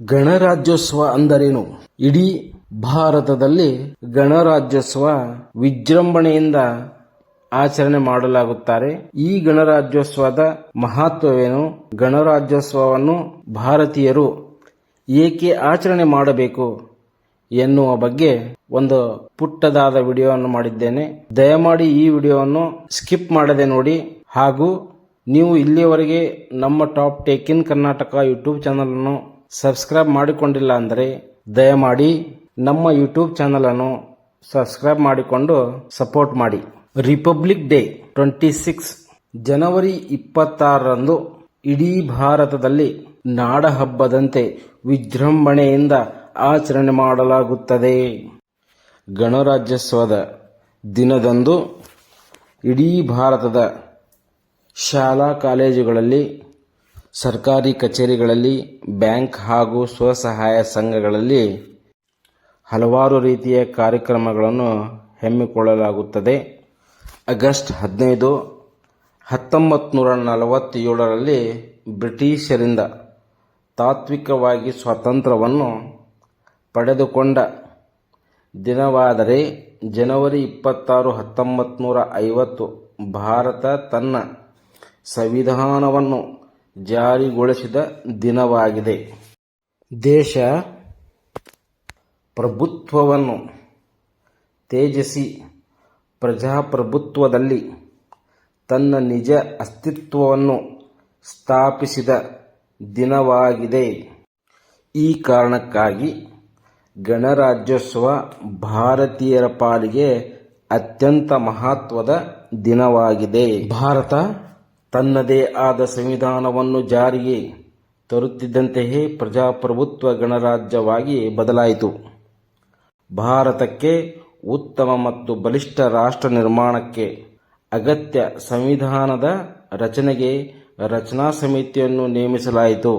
ಗಣರಾಜ್ಯೋತ್ಸವ ಅಂದರೇನು? ಇಡೀ ಭಾರತದಲ್ಲಿ ಗಣರಾಜ್ಯೋತ್ಸವ ವಿಜೃಂಭಣೆಯಿಂದ ಆಚರಣೆ ಮಾಡಲಾಗುತ್ತಾರೆ. ಈ ಗಣರಾಜ್ಯೋತ್ಸವದ ಮಹತ್ವವೇನು? ಗಣರಾಜ್ಯೋತ್ಸವವನ್ನು ಭಾರತೀಯರು ಏಕೆ ಆಚರಣೆ ಮಾಡಬೇಕು ಎನ್ನುವ ಬಗ್ಗೆ ಒಂದು ಪುಟ್ಟದಾದ ವಿಡಿಯೋವನ್ನು ಮಾಡಿದ್ದೇನೆ. ದಯಮಾಡಿ ಈ ವಿಡಿಯೋವನ್ನು ಸ್ಕಿಪ್ ಮಾಡದೆ ನೋಡಿ. ಹಾಗೂ ನೀವು ಇಲ್ಲಿಯವರೆಗೆ ನಮ್ಮ top take in Karnataka YouTube channel ಅನ್ನು ಸಬ್ಸ್ಕ್ರೈಬ್ ಮಾಡಿಕೊಂಡಿಲ್ಲ ಅಂದರೆ ದಯಮಾಡಿ ನಮ್ಮ ಯೂಟ್ಯೂಬ್ ಚಾನಲ್ ಅನ್ನು ಸಬ್ಸ್ಕ್ರೈಬ್ ಮಾಡಿಕೊಂಡು ಸಪೋರ್ಟ್ ಮಾಡಿ. Republic day twenty six January ಇಪ್ಪತ್ತಾರರಂದು ಇಡೀ ಭಾರತದಲ್ಲಿ ನಾಡಹಬ್ಬದಂತೆ ವಿಜೃಂಭಣೆಯಿಂದ ಆಚರಣೆ ಮಾಡಲಾಗುತ್ತದೆ. ಗಣರಾಜ್ಯೋತ್ಸವದ ದಿನದಂದು ಇಡೀ ಭಾರತದ ಶಾಲಾ ಕಾಲೇಜುಗಳಲ್ಲಿ ಸರ್ಕಾರಿ ಕಚೇರಿಗಳಲ್ಲಿ, ಬ್ಯಾಂಕ್ ಹಾಗೂ ಸ್ವಸಹಾಯ ಸಂಘಗಳಲ್ಲಿ ಹಲವಾರು ರೀತಿಯ ಕಾರ್ಯಕ್ರಮಗಳನ್ನು ಹಮ್ಮಿಕೊಳ್ಳಲಾಗುತ್ತದೆ. ಆಗಸ್ಟ್ ಹದಿನೈದು ಹತ್ತೊಂಬತ್ತು ನೂರ ನಲವತ್ತೇಳರಲ್ಲಿ ಬ್ರಿಟಿಷರಿಂದ ತಾತ್ವಿಕವಾಗಿ ಸ್ವಾತಂತ್ರ್ಯವನ್ನು ಪಡೆದುಕೊಂಡ ದಿನವಾದರೆ ಜನವರಿ ಇಪ್ಪತ್ತಾರು ಹತ್ತೊಂಬತ್ತು ನೂರ ಐವತ್ತು, ಭಾರತ ತನ್ನ ಸಂವಿಧಾನವನ್ನು ಜಾರಿಗೊಳಿಸಿದ ದಿನವಾಗಿದೆ. ದೇಶ ಪ್ರಭುತ್ವವನ್ನು ತೇಜಸಿ ಪ್ರಜಾಪ್ರಭುತ್ವದಲ್ಲಿ ತನ್ನ ನಿಜ ಅಸ್ತಿತ್ವವನ್ನು ಸ್ಥಾಪಿಸಿದ ದಿನವಾಗಿದೆ. ಈ ಕಾರಣಕ್ಕಾಗಿ ಗಣರಾಜ್ಯೋತ್ಸವ ಭಾರತೀಯರ ಪಾಲಿಗೆ ಅತ್ಯಂತ ಮಹತ್ವದ ದಿನವಾಗಿದೆ. ಭಾರತ ತನ್ನದೇ ಆದ ಸಂವಿಧಾನವನ್ನು ಜಾರಿಗೆ ತರುತ್ತಿದ್ದಂತೆಯೇ ಪ್ರಜಾಪ್ರಭುತ್ವ ಗಣರಾಜ್ಯವಾಗಿ ಬದಲಾಯಿತು. ಭಾರತಕ್ಕೆ ಉತ್ತಮ ಮತ್ತು ಬಲಿಷ್ಠ ರಾಷ್ಟ್ರ ನಿರ್ಮಾಣಕ್ಕೆ ಅಗತ್ಯ ಸಂವಿಧಾನದ ರಚನೆಗೆ ರಚನಾ ಸಮಿತಿಯನ್ನು ನೇಮಿಸಲಾಯಿತು.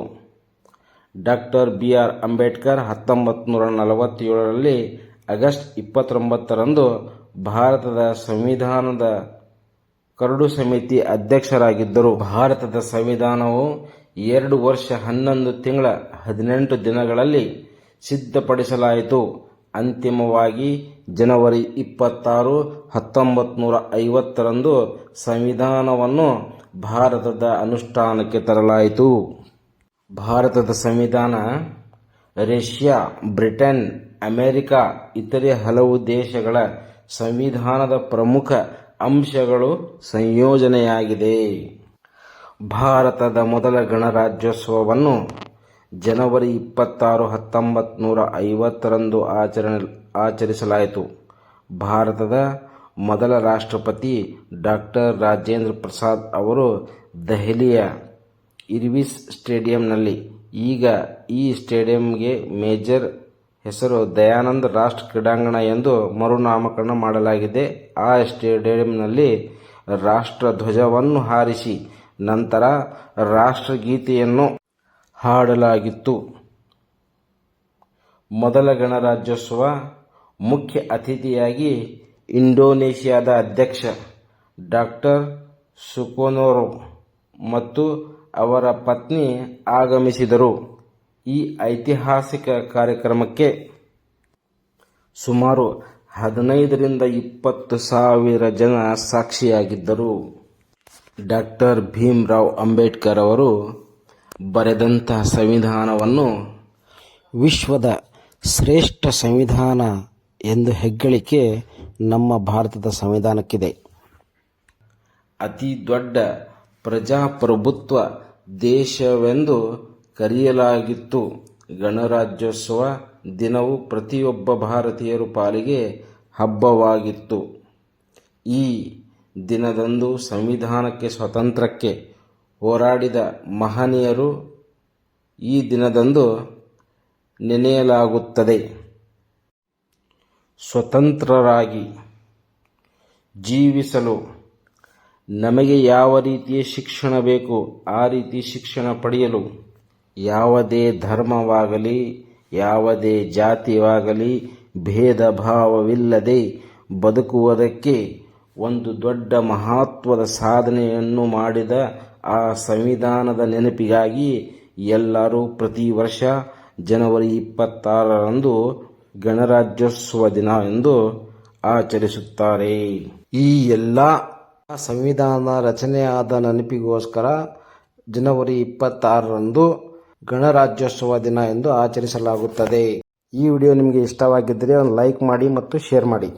Doctor B. ಆರ್. ಅಂಬೇಡ್ಕರ್ ಹತ್ತೊಂಬತ್ತು ನೂರ ನಲವತ್ತೇಳರಲ್ಲಿ ಆಗಸ್ಟ್ ಇಪ್ಪತ್ತೊಂಬತ್ತರಂದು ಭಾರತದ ಸಂವಿಧಾನದ ಕರಡು ಸಮಿತಿ ಅಧ್ಯಕ್ಷರಾಗಿದ್ದರು ಭಾರತದ ಸಂವಿಧಾನವು ಎರಡು ವರ್ಷ ಹನ್ನೊಂದು ತಿಂಗಳ ಹದಿನೆಂಟು ದಿನಗಳಲ್ಲಿ ಸಿದ್ಧಪಡಿಸಲಾಯಿತು. ಅಂತಿಮವಾಗಿ ಜನವರಿ ಇಪ್ಪತ್ತಾರು ಹತ್ತೊಂಬತ್ತು ನೂರ ಐವತ್ತರಂದು ಸಂವಿಧಾನವನ್ನು ಭಾರತದ ಅನುಷ್ಠಾನಕ್ಕೆ ತರಲಾಯಿತು. ಭಾರತದ ಸಂವಿಧಾನ, ರಷ್ಯಾ, ಬ್ರಿಟನ್, ಅಮೆರಿಕ, ಇತರೆ ಹಲವು ದೇಶಗಳ ಸಂವಿಧಾನದ ಪ್ರಮುಖ ಅಂಶಗಳು ಸಂಯೋಜನೆಯಾಗಿದೆ. ಭಾರತದ ಮೊದಲ ಗಣರಾಜ್ಯೋತ್ಸವವನ್ನು ಜನವರಿ ಇಪ್ಪತ್ತಾರು ಹತ್ತೊಂಬತ್ತು ನೂರ ಐವತ್ತರಂದು ಆಚರಣೆ, ಆಚರಿಸಲಾಯಿತು. ಭಾರತದ ಮೊದಲ ರಾಷ್ಟ್ರಪತಿ ಡಾಕ್ಟರ್ ರಾಜೇಂದ್ರ ಪ್ರಸಾದ್ ಅವರು ದೆಹಲಿಯ ಇರ್ವಿಸ್ ಸ್ಟೇಡಿಯಂನಲ್ಲಿ ಈಗ ಈ ಸ್ಟೇಡಿಯಂಗೆ ಮೇಜರ್ ಹೆಸರು ದಯಾನಂದ್ ರಾಷ್ಟ್ರ ಕ್ರೀಡಾಂಗಣ ಎಂದು ಮರುನಾಮಕರಣ ಮಾಡಲಾಗಿದೆ. ಆ ಸ್ಟೇಡಿಯಂನಲ್ಲಿ ರಾಷ್ಟ್ರ ಧ್ವಜವನ್ನು ಹಾರಿಸಿ ನಂತರ ರಾಷ್ಟ್ರಗೀತೆಯನ್ನು ಹಾಡಲಾಗಿತ್ತು. ಮೊದಲ ಗಣರಾಜ್ಯೋತ್ಸವ ಮುಖ್ಯ ಅತಿಥಿಯಾಗಿ ಇಂಡೋನೇಷ್ಯಾದ ಅಧ್ಯಕ್ಷ ಡಾಕ್ಟರ್ ಸುಕೋನೋರೋ ಮತ್ತು ಅವರ ಪತ್ನಿ ಆಗಮಿಸಿದರು. ಈ ಐತಿಹಾಸಿಕ ಕಾರ್ಯಕ್ರಮಕ್ಕೆ ಸುಮಾರು ಹದಿನೈದರಿಂದ ಇಪ್ಪತ್ತು ಸಾವಿರ ಜನ ಸಾಕ್ಷಿಯಾಗಿದ್ದರು. ಡಾಕ್ಟರ್ ಭೀಮ್ರಾವ್ ಅಂಬೇಡ್ಕರ್ ಅವರು ಬರೆದಂತಹ ಸಂವಿಧಾನವನ್ನು ವಿಶ್ವದ ಶ್ರೇಷ್ಠ ಸಂವಿಧಾನ ಎಂದು ಹೆಗ್ಗಳಿಕೆ ನಮ್ಮ ಭಾರತದ ಸಂವಿಧಾನಕ್ಕಿದೆ. ಅತಿ ದೊಡ್ಡ ಪ್ರಜಾಪ್ರಭುತ್ವ ದೇಶವೆಂದು ಕರೆಯಲಾಗಿತ್ತು. ಗಣರಾಜ್ಯೋತ್ಸವ ದಿನವು ಪ್ರತಿಯೊಬ್ಬ ಭಾರತೀಯರು ಪಾಲಿಗೆ ಹಬ್ಬವಾಗಿತ್ತು. ಈ ದಿನದಂದು ಸಂವಿಧಾನಕ್ಕೆ ಸ್ವತಂತ್ರಕ್ಕೆ ಹೋರಾಡಿದ ಮಹನೀಯರು ಈ ದಿನದಂದು ನೆನೆಯಲಾಗುತ್ತದೆ. ಸ್ವತಂತ್ರರಾಗಿ ಜೀವಿಸಲು ನಮಗೆ ಯಾವ ರೀತಿಯ ಶಿಕ್ಷಣ ಬೇಕು, ಆ ರೀತಿ ಶಿಕ್ಷಣ ಪಡೆಯಲು ಯಾವುದೇ ಧರ್ಮವಾಗಲಿ, ಯಾವುದೇ ಜಾತಿಯಾಗಲಿ ಭೇದ ಭಾವವಿಲ್ಲದೆ ಬದುಕುವುದಕ್ಕೆ ಒಂದು ದೊಡ್ಡ ಮಹತ್ವದ ಸಾಧನೆಯನ್ನು ಮಾಡಿದ ಆ ಸಂವಿಧಾನದ ನೆನಪಿಗಾಗಿ ಎಲ್ಲರೂ ಪ್ರತಿ ವರ್ಷ ಜನವರಿ ಇಪ್ಪತ್ತಾರರಂದು ಗಣರಾಜ್ಯೋತ್ಸವ ದಿನ ಎಂದು ಆಚರಿಸುತ್ತಾರೆ. ಈ ಎಲ್ಲ ಸಂವಿಧಾನ ರಚನೆಯಾದ ನೆನಪಿಗೋಸ್ಕರ ಜನವರಿ ಇಪ್ಪತ್ತಾರರಂದು ಗಣರಾಜ್ಯೋತ್ಸವ ದಿನ ಎಂದು ಆಚರಿಸಲಾಗುತ್ತದೆ. ಈ ವಿಡಿಯೋ ನಿಮಗೆ ಇಷ್ಟವಾಗಿದ್ದರೆ ಒಂದು ಲೈಕ್ ಮಾಡಿ ಮತ್ತು ಶೇರ್ ಮಾಡಿ.